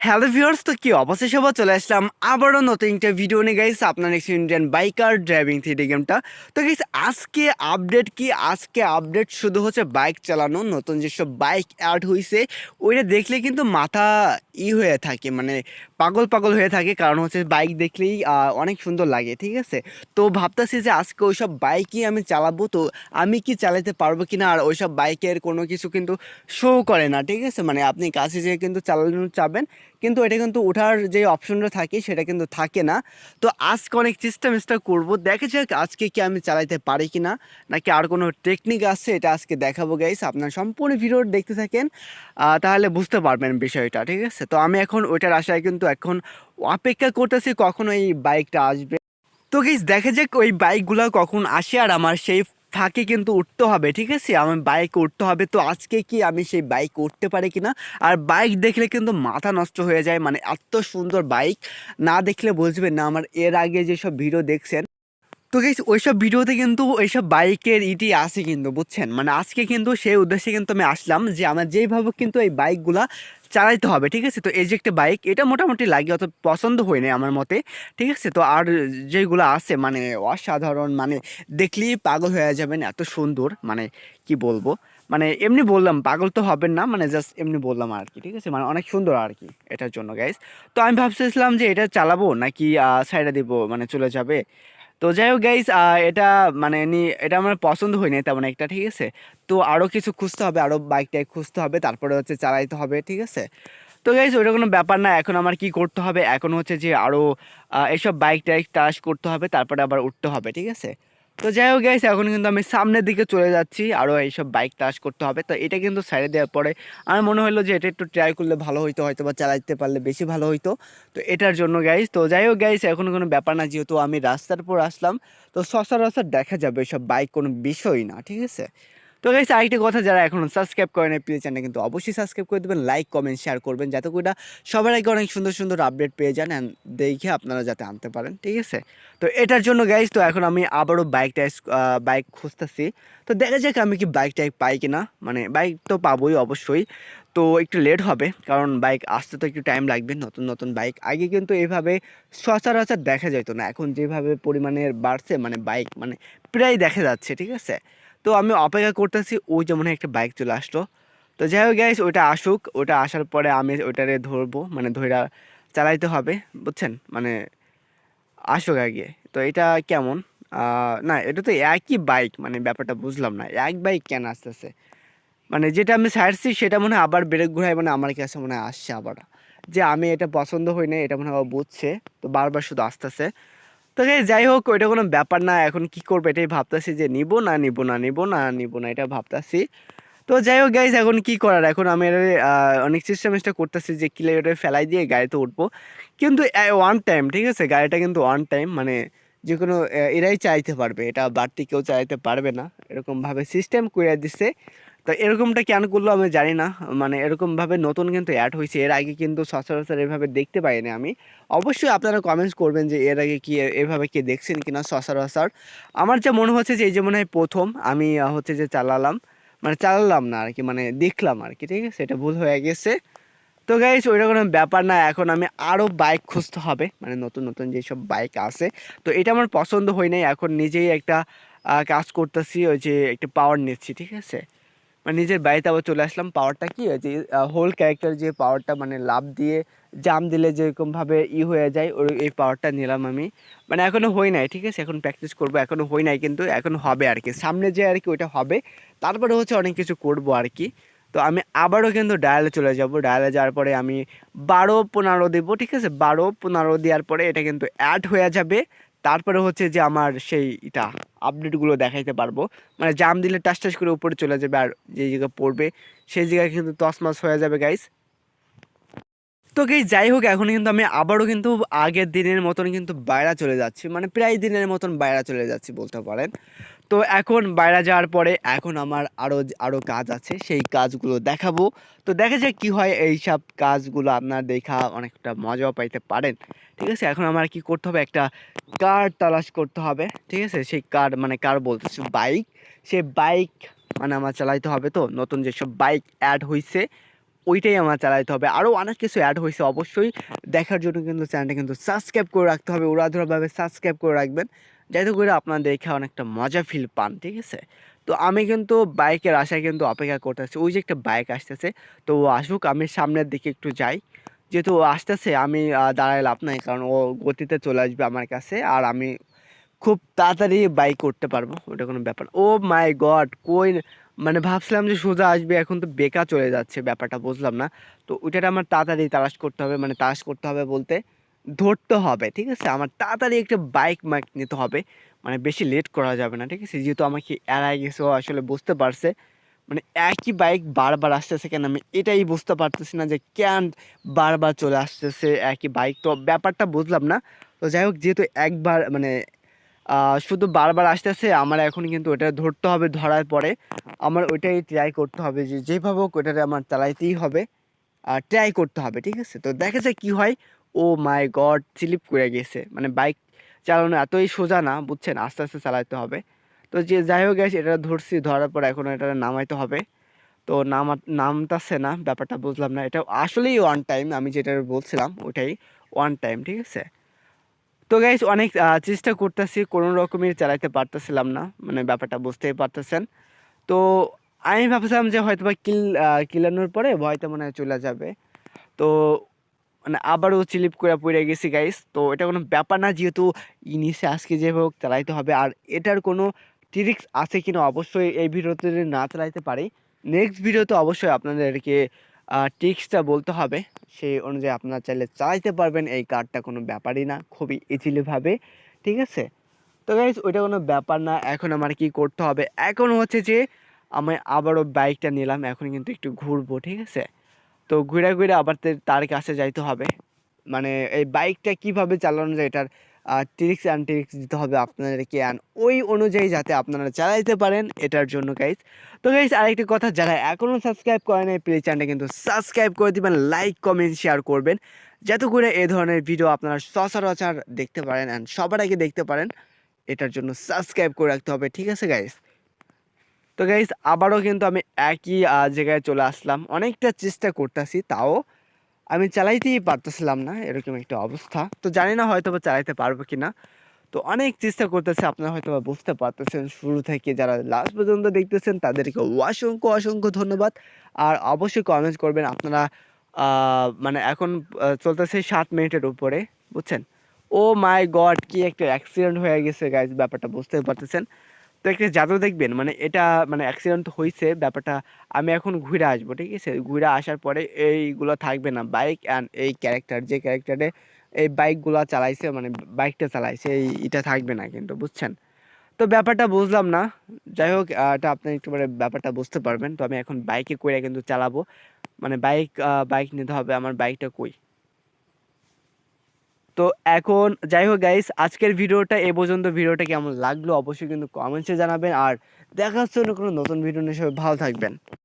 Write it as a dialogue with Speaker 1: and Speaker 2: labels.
Speaker 1: Hello viewers তো কি অবশ্যই সবার চলে আসলাম আবারও নতুন একটা ভিডিও নিয়ে গাইস আপনার next Indian biker driving three D গেমটা তো গাইস আজকে আপডেট কি? আজকে আপডেট শুধু হচ্ছে বাইক চালানো, নতুন যেসব বাইক অ্যাড হয়েছে ওইটা দেখলে কিন্তু মাথা ই হয়ে থাকে মানে পাগল পাগল হয়ে থাকে, কারণ হচ্ছে বাইক দেখলেই অনেক সুন্দর লাগে, ঠিক আছে? তো ভাবতেছি যে আজকে ওইসব বাইকই আমি চালাবো, তো আমি কি চালাতে পারব কিনা? আর ওইসব বাইকের কোনো কিছু কিন্তু শো করে না, ঠিক আছে? মানে আপনি কাছে যেয়ে কিন্তু চালানো চাবেন কিন্তু এটা কিন্তু ওঠার যে অপশনটা থাকে সেটা কিন্তু থাকে না। তো আজকে অনেক চেষ্টা মেষ্টা করব। দেখা যাক আজকে কি আমি চালাইতে পারি কি না নাকি আর কোনো টেকনিক আছে এটা আজকে দেখাবো গাইস আপনার সম্পূর্ণ ভিডিও দেখতে থাকেন তাহলে বুঝতে পারবেন বিষয়টা, ঠিক আছে? তো আমি এখন ওইটার আশায় কিন্তু এখন অপেক্ষা করতেছি কখন ওই বাইকটা আসবে। তো গাইস দেখা যাক ওই বাইকগুলো কখন আসে, আর আমার সেই ফাঁকে কিন্তু উঠতে হবে, ঠিক আছে? আমার বাইক উঠতে হবে। তো আজকে কি আমি সেই বাইক উঠতে পারি কিনা? আর বাইক দেখলে কিন্তু মাথা নষ্ট হয়ে যায় মানে এত সুন্দর বাইক না দেখলে বুঝবেন না, আমার এর আগে যেসব ভিডিও দেখছেন। তো গাইস ওইসব ভিডিওতে কিন্তু ওইসব বাইকের ইটি আছে কিন্তু, বুঝছেন? মানে আজকে কিন্তু সেই উদ্দেশ্যে কিন্তু আমি আসলাম যে, আমার যেইভাবে কিন্তু এই বাইকগুলা চালাইতে হবে, ঠিক আছে? তো এই যে একটা বাইক এটা মোটামুটি লাগে, অত পছন্দ হয় হয়নি আমার মতে, ঠিক আছে? তো আর যেগুলো আছে মানে অসাধারণ মানে দেখলেই পাগল হয়ে যাবেন, এত সুন্দর মানে কি বলব? মানে এমনি বললাম, পাগল তো হবেন না মানে জাস্ট এমনি বললাম আর কি, ঠিক আছে? মানে অনেক সুন্দর আর কি, এটার জন্য গাইস তো আমি ভাবছিলাম যে এটা চালাবো, নাকি সাইডে দিব মানে চলে যাবে? তো যাই হোক গাইস এটা মানে এটা আমার পছন্দ হয়নি তেমন একটা, ঠিক আছে? তো আরও কিছু খুঁজতে হবে আরও বাইক টাইক খুঁজতে হবে, তারপরে হচ্ছে চালাইতে হবে, ঠিক আছে? তো গাইস ওইটা কোনো ব্যাপার না, এখন আমার কি করতে হবে? এখন হচ্ছে যে আরও এইসব বাইক টাইক তালাশ করতে হবে, তারপরে আবার উঠতে হবে, ঠিক আছে? তো যাই হোক গাইস এখন কিন্তু আমি সামনের দিকে চলে যাচ্ছি। আরও এইসব বাইক তাস করতে হবে। তো এটা কিন্তু সাইডে দেওয়ার পরে আমার মনে হলো যে এটা একটু ট্রাই করলে ভালো হইতো হয়তো বা চালাতে পারলে বেশি ভালো হইতো। তো এটার জন্য গাইস তো যাই হোক গাইস এখন কোনো ব্যাপার না, যেহেতু আমি রাস্তার পর আসলাম, তো সচরাচর দেখা যাবে সব বাইক কোনো বিষয় না, ঠিক আছে? তো গাইস আরেকটি কথা যারা এখনও সাবস্ক্রাইব করেন প্লিজ চ্যানেল কিন্তু অবশ্যই সাবস্ক্রাইব করে দেবেন লাইক কমেন্ট শেয়ার করবেন, যাতে করে সবার আগে অনেক সুন্দর সুন্দর আপডেট পেয়ে যান and দেখে আপনারা যাতে আনতে পারেন, ঠিক আছে? তো এটার জন্য গাইস তো এখন আমি আবারও বাইকটা বাইক খুঁজতেছি। তো দেখা যাক আমি কি বাইক টাইক পাই কিনা মানে বাইক তো পাবোই অবশ্যই। তো একটু লেট হবে, কারণ বাইক আসতে তো একটু টাইম লাগবে, নতুন নতুন বাইক আগে কিন্তু এভাবে সচরাচর দেখা যেত না, এখন যেভাবে পরিমাণের বাড়ছে মানে বাইক মানে প্রায় দেখা যাচ্ছে, ঠিক আছে? তো আমি অপেক্ষা করতেছি ওই যেমন একটা বাইক চলে আসলো। তো যাই হোক গাইস ওইটা আসুক ওটা আসার পরে আমি ওইটারে ধরবো মানে ধইরা চালাইতে হবে, বুঝছেন? মানে আসুক আগে তো এটা কেমন? না, এটা তো একই বাইক মানে ব্যাপারটা বুঝলাম না, এক বাইক কেন আসতেছে? মানে যেটা আমি ছাড়ছি, সেটা মনে হয় আবার ব্রেক ঘুরাই মানে আমার কাছে মনে হয় আসছে আবার। যে আমি এটা পছন্দ হই না এটা মনে হয় বুঝছে, তো বারবার শুধু আসতেছে। তো যাই হোক, ওইটা কোনো ব্যাপার না। এখন কি করব, এটাই ভাবতেছি যে নিব না নিব না নিব না নিব না, এটা ভাবতেছি। তো যাই হোক গাইজ এখন কি করার? এখন আমি অনেক চেষ্টা মেষ্টা করতেছি যে কিলে ওটা ফেলাই দিয়ে গাড়িতে উঠবো। কিন্তু ওয়ান টাইম ঠিক আছে? গাড়িটা কিন্তু ওয়ান টাইম মানে যে কোনো এরাই চাইতে পারবে। এটা বাড়তি কেউ চাইতে পারবে না। এরকমভাবে সিস্টেম করে দিচ্ছে তো এরকমটা কেন করল আমি জানি না। মানে এরকমভাবে নতুন কিন্তু অ্যাড হয়েছে এর আগে কিন্তু সচরাচর এভাবে দেখতে পাইনি আমি। অবশ্যই আপনারা কমেন্টস করবেন যে এর আগে কি, এভাবে কি দেখছেন কিনা সচরাচর। আমার যা মনে হচ্ছে যে এই যে মনে হয় প্রথম আমি হচ্ছে যে চালালাম। মানে চালালাম না আর কি মানে দেখলাম আর কি ঠিক আছে? এটা ভুল হয়ে গেছে। তো গাইস ওইটা কোনো ব্যাপার না। এখন আমি আরও বাইক খুঁজতে হবে। মানে নতুন নতুন যেসব বাইক আছে। তো এটা আমার পছন্দ হয় নাই এখন নিজেই একটা কাজ করতেছি। ওই যে একটা পাওয়ার নিচ্ছি, ঠিক আছে? মানে নিজের বাড়িতে আবার চলে আসলাম। পাওয়ারটা কি যে হোল ক্যারেক্টার যে পাওয়ারটা মানে লাভ দিয়ে জাম দিলে যেরকমভাবে ই হয়ে যায় ওই এই পাওয়ারটা নিলাম আমি। মানে এখনও হই নাই, ঠিক আছে? এখন প্র্যাকটিস করব এখনও হই নাই কিন্তু এখন হবে আর কি সামনে যে আর কি ওইটা হবে, তারপরে হচ্ছে অনেক কিছু করব আর কি তো আমি আবারও কিন্তু ডায়ালে চলে যাব। ডায়ালে যাওয়ার পরে আমি বারো পনেরো দেবো, ঠিক আছে? বারো পনেরো দেওয়ার পরে এটা কিন্তু অ্যাড হয়ে যাবে। তারপরে হচ্ছে যে আমার সেই এটা আপডেটগুলো দেখাইতে পারব। মানে জাম দিলে টাস টাস করে উপরে চলে যাবে আর যে জায়গায় পড়বে, সেই জায়গায় কিন্তু তসমাস হয়ে যাবে গাইস তো গেই যাই হোক, এখন কিন্তু আমি আবারও কিন্তু আগের দিনের মতন কিন্তু বাইরে চলে যাচ্ছি। মানে প্রায় দিনের মতন বাইরে চলে যাচ্ছি বলতে পারেন। তো এখন বাইরে যাওয়ার পরে এখন আমার আরও আরও কাজ আছে, সেই কাজগুলো দেখাবো। তো দেখা যাক কী হয়, এই সব কাজগুলো আপনার দেখা অনেকটা মজাও পাইতে পারেন। ঠিক আছে? এখন আমার কি করতে হবে? একটা কার তালাশ করতে হবে। ঠিক আছে? সেই কার মানে কার বলতেছি, বাইক। সেই বাইক মানে আমার চালাইতে হবে তো। নতুন যেসব বাইক অ্যাড হয়েছে ওইটাই আমার চালাইতে হবে। আরও অনেক কিছু অ্যাড হয়েছে অবশ্যই। দেখার জন্য কিন্তু চ্যানেলটা কিন্তু সাবস্ক্রাইব করে রাখতে হবে। ওরা উড়াধুরাভাবে সাবস্ক্রাইব করে রাখবেন। যাতে করে আপনার দেখে অনেকটা মজা ফিল পান, ঠিক আছে? তো আমি কিন্তু বাইকের আশায় কিন্তু অপেক্ষা করতেছি। ওই যে একটা বাইক আসতেছে, তো ও আসুক, আমি সামনের দিকে একটু যাই। যেহেতু ও আসতেছে, আমি দাঁড়ায় লাভ নাই, কারণ ও গতিতে চলে আসবে আমার কাছে, আর আমি খুব তাড়াতাড়ি বাইক করতে পারব, ওটা কোনো ব্যাপার। ও মাই গড, কই মানে ভাবছিলাম যে সোজা আসবে, এখন তো বেকা চলে যাচ্ছে, ব্যাপারটা বুঝলাম না। তো ওইটা আমার তাড়াতাড়ি তালাশ করতে হবে মানে তালাশ করতে হবে বলতে ধরতে হবে, ঠিক আছে? আমার তাড়াতাড়ি একটা বাইক মাইক নিতে হবে। মানে বেশি লেট করা যাবে না, ঠিক আছে? যেহেতু আমাকে এড়াই গেছে, ও আসলে বুঝতে পারছে। মানে একই বাইক বারবার আসতেছে কেন? আমি এটাই বুঝতে পারতেছি না যে কেন বারবার চলে আসতেছে একই বাইক তো ব্যাপারটা বুঝলাম না। তো যাই হোক, যেহেতু একবার মানে শুধু বারবার আসতেছে, আমার এখন কিন্তু ওটা ধরতে হবে ধরার পরে। আমার ওইটাই ট্রাই করতে হবে যে যেভাবে হোক ওটাতে আমার চালাইতেই হবে। আর ট্রাই করতে হবে, ঠিক আছে? তো দেখা যায় কী হয়। ও মাই গড, স্লিপ করে গেছে। মানে বাইক চালানো এতই সোজা না, বুঝছেন? আস্তে আস্তে চালাতে হবে। তো যে যাই হোক গেছে এটা ধরছি, ধরার পর এখন এটা নামাইতে হবে। তো নামা, নামতাছে না, ব্যাপারটা বুঝলাম না। এটা আসলেই ওয়ান টাইম আমি যেটা বলছিলাম ওটাই ওয়ান টাইম ঠিক আছে? তো গাইজ অনেক চেষ্টা করতেছি, কোনো রকমের চালাইতে পারতেছিলাম না মানে ব্যাপারটা বুঝতেই পারতেছেন। তো আমি ভাবছিলাম যে হয়তো বা কিল কিলানোর পরে ভয়তে মনে হয় চলে যাবে। তো মানে আবারও স্লিপ করে পড়ে গেছি গাইস তো এটা কোনো ব্যাপার না, যেহেতু ইনিশে আজকে যেভাবে হোক চালাইতে হবে। আর এটার কোনো ট্রিক্স আছে কিনা অবশ্যই এই ভিডিওতে না চালাইতে পারি। নেক্সট ভিডিওতে অবশ্যই আপনাদেরকে ট্রিক্সটা বলতে হবে। সেই অনুযায়ী আপনারা চাইলে চালাইতে পারবেন। এই কার্ডটা কোনো ব্যাপারই না, খুবই ইজিলিভাবে ঠিক আছে? তো গাইজ ওইটা কোনো ব্যাপার না। এখন আমার কি করতে হবে? এখন হচ্ছে যে, আমি আবারও বাইকটা নিলাম। এখন কিন্তু একটু ঘুরবো, ঠিক আছে? তো ঘুরে ঘুরে আবার তার কাছে যাইতে হবে। মানে এই বাইকটা কীভাবে চালানো যায় এটার ট্রিক্স অ্যান্ড ট্রিক্স দিতে হবে আপনাদেরকে। অ্যান্ড ওই অনুযায়ী যাতে আপনারা চালাইতে পারেন, এটার জন্য গাইজ তো গাইজ আরেকটি কথা, যারা এখনও সাবস্ক্রাইব করে নাই প্লিজ চ্যানেলটা কিন্তু সাবস্ক্রাইব করে দিবেন লাইক কমেন্ট শেয়ার করবেন। যাতে করে এই ধরনের ভিডিও আপনারা সচরাচর দেখতে পারেন অ্যান্ড সবার আগে দেখতে পারেন, এটার জন্য সাবস্ক্রাইব করে রাখতে হবে, ঠিক আছে গাইজ তো গাইজ আবারও কিন্তু আমি একই জায়গায় চলে আসলাম। অনেকটা চেষ্টা করতেছি, তাও আমি চালাইতেই পারতেছিলাম না, এরকম একটা অবস্থা। তো জানি না হয়তো বা চালাইতে পারব কি না তো অনেক চেষ্টা করতেছে, আপনারা হয়তো বা বুঝতে পারতেছেন শুরু থেকে যারা লাস্ট পর্যন্ত দেখতেছেন, তাদেরকে অসংখ্য অসংখ্য ধন্যবাদ। আর অবশ্যই কমেন্ট করবেন, আপনারা মানে এখন চলতেছে সাত মিনিটের উপরে, বুঝছেন? ও মাই গড কি একটা অ্যাক্সিডেন্ট হয়ে গেছে গাইজ ব্যাপারটা বুঝতে পারতেছেন। তো একটা জাদু দেখবেন মানে এটা মানে অ্যাক্সিডেন্ট হয়েছে ব্যাপারটা আমি এখন ঘুরে আসব, ঠিক আছে? ঘুরে আসার পরে এইগুলো থাকবে না বাইক অ্যান্ড এই ক্যারেক্টার যে ক্যারেক্টারে এই বাইকগুলো চালাইছে মানে বাইকটা চালাইছে, এই এটা থাকবে না কিন্তু, বুঝছেন? তো ব্যাপারটা বুঝলাম না, যাই হোক এটা আপনি একটু মানে ব্যাপারটা বুঝতে পারবেন, তো আমি এখন বাইকে করে কিন্তু চালাবো মানে বাইক বাইক নিতে হবে, আমার বাইকটা কই? তো এখন যাই হোক গাইস আজকের ভিডিওটা এ পর্যন্ত ভিডিওটা কেমন লাগল অবশ্যই কিন্তু কমেন্টসে জানাবেন। আর দেখা হচ্ছে অন্য কোনো নতুন ভিডিও নিয়ে, সবাই ভালো থাকবেন।